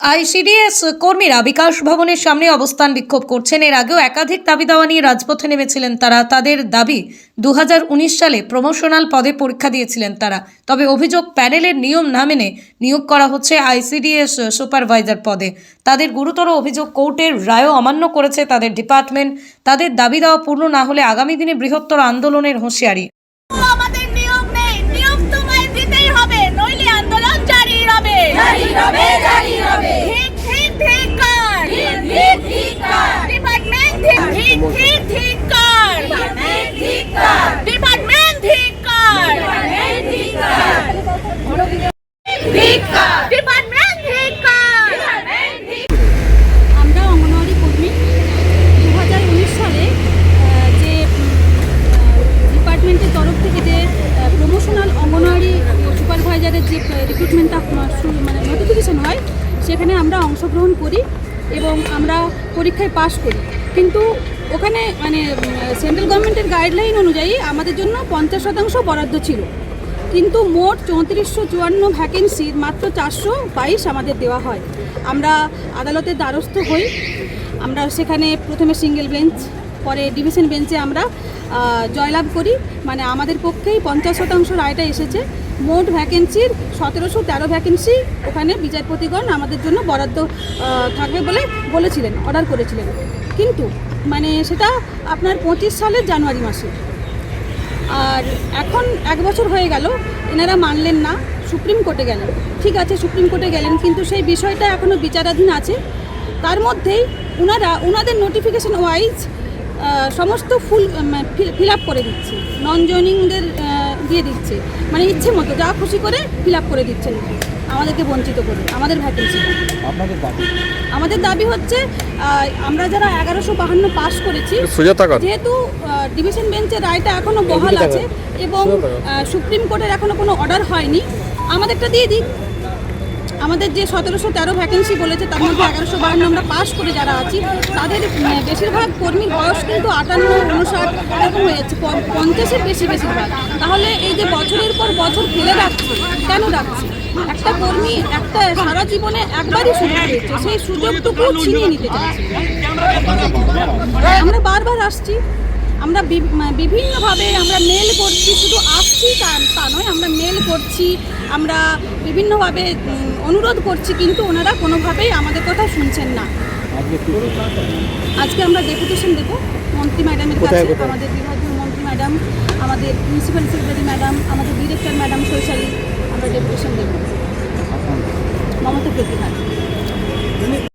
ICDS কর্মীরা বিকাশ ভবনের সামনে অবস্থান বিক্ষোভ করছেন। এর আগেও একাধিক দাবি দাওয়া নিয়ে রাজপথে নেমেছিলেন তারা। তাদের দাবি দু হাজার উনিশ সালে প্রমোশনাল পদে পরীক্ষা দিয়েছিলেন তারা। তবে অভিযোগ, প্যানেলের নিয়ম না মেনে নিয়োগ করা হচ্ছে আইসিডিএস সুপারভাইজার পদে। তাদের গুরুতর অভিযোগ, কোর্টের রায়ও অমান্য করেছে তাদের ডিপার্টমেন্ট। তাদের দাবি দেওয়া পূর্ণ না হলে আগামী দিনে বৃহত্তর আন্দোলনের হুঁশিয়ারি আমাদের নিয়োগ নেই নিয়োগ তোমায় দিতেই হবে নইলে আন্দোলন জারি হবে জারি হবে জারি হবে ঠিক ঠিক ঠিক কর ঠিক ঠিক কর ডিপার্টমেন্ট ঠিক ঠিক ঠিক ঠিক কর ডিপার্টমেন্ট ঠিক কর ডিপার্টমেন্ট ঠিক কর ডিপার্টমেন্ট ঠিক কর ঠিক কর ডিপার্টমেন্ট ঠিক কর ডিপার্টমেন্ট ঠিক আমরা অঙ্গনওয়াড়ি কর্মী। দু হাজার উনিশ সালে যে ডিপার্টমেন্টের তরফ থেকে যে প্রমোশনাল অঙ্গনওয়াড়ি সুপারভাইজারের যে রিক্রুটমেন্টটা মানে নোটিফিকেশন হয় সেখানে আমরা অংশগ্রহণ করি এবং আমরা পরীক্ষায় পাশ করি। কিন্তু ওখানে মানে সেন্ট্রাল গভর্নমেন্টের গাইডলাইন অনুযায়ী আমাদের জন্য পঞ্চাশ শতাংশ বরাদ্দ ছিল। কিন্তু মোট চৌত্রিশশো চুয়ান্ন ভ্যাকেন্সির মাত্র চারশো বাইশ আমাদের দেওয়া হয়। আমরা আদালতের দ্বারস্থ হই। আমরা সেখানে প্রথমে সিঙ্গেল বেঞ্চ পরে ডিভিশন বেঞ্চে আমরা জয়লাভ করি। মানে আমাদের পক্ষেই পঞ্চাশ শতাংশ রায়টা এসেছে। মোট ভ্যাকেন্সির সতেরোশো তেরো ভ্যাকেন্সি ওখানে বিচারপতিগণ আমাদের জন্য বরাদ্দ থাকবে বলে বলেছিলেন অর্ডার করেছিলেন। কিন্তু মানে সেটা আপনার পঁচিশ সালের জানুয়ারি মাসে। আর এখন এক বছর হয়ে গেল, এনারা মানলেন না, সুপ্রিম কোর্টে গেলেন। ঠিক আছে, সুপ্রিম কোর্টে গেলেন, কিন্তু সেই বিষয়টা এখনও বিচারাধীন আছে। তার মধ্যেই ওনারা ওনাদের নোটিফিকেশন ওয়াইজ সমস্ত ফুল ফিল আপ করে দিচ্ছে। নন জয়নিংদের দিয়ে দিচ্ছে। মানে ইচ্ছে মতো, যা খুশি করে ফিল আপ করে দিচ্ছেন। আমাদেরকে বঞ্চিত করে আমাদের ভ্যাকেন্সি। আপনাদের দাবি? আমাদের দাবি হচ্ছে আমরা যারা এগারোশো বাহান্ন পাস করেছি যেহেতু ডিভিশন বেঞ্চের রায়টা এখনও বহাল আছে এবং সুপ্রিম কোর্টের এখনও কোনো অর্ডার হয়নি। আমাদেরটা দিয়ে দিক আমাদের যে সতেরোশো তেরো ভ্যাকেন্সি বলেছে, তার মধ্যে এগারোশো বাহান্ন আমরা পাস করে যারা আছি, তাদের বেশিরভাগ কর্মীর বয়স কিন্তু আটান্ন, উনষাট এরকম হয়ে যাচ্ছে পঞ্চাশের বেশি, বেশিরভাগ। তাহলে এই যে বছরের পর বছর ফেলে রাখছে কেন রাখছে একটা কর্মী একটা সারা জীবনে একবারই সুযোগ পেয়েছে, সেই সুযোগটুকু ছিনিয়ে নিতে চাচ্ছে আমরা বারবার আসছি, আমরা মানে বিভিন্নভাবে আমরা মেল করছি, শুধু আসছি তা নয়, আমরা মেল করছি আমরা বিভিন্নভাবে অনুরোধ করছি কিন্তু ওনারা কোনোভাবেই আমাদের কথা শুনছেন না। আজকে আজকে আমরা ডেপুটেশন দেবো মন্ত্রী ম্যাডামের কাছে আমাদের বিভাগীয় মন্ত্রী ম্যাডাম আমাদের প্রিন্সিপাল সেক্রেটারি ম্যাডাম আমাদের ডিরেক্টর ম্যাডাম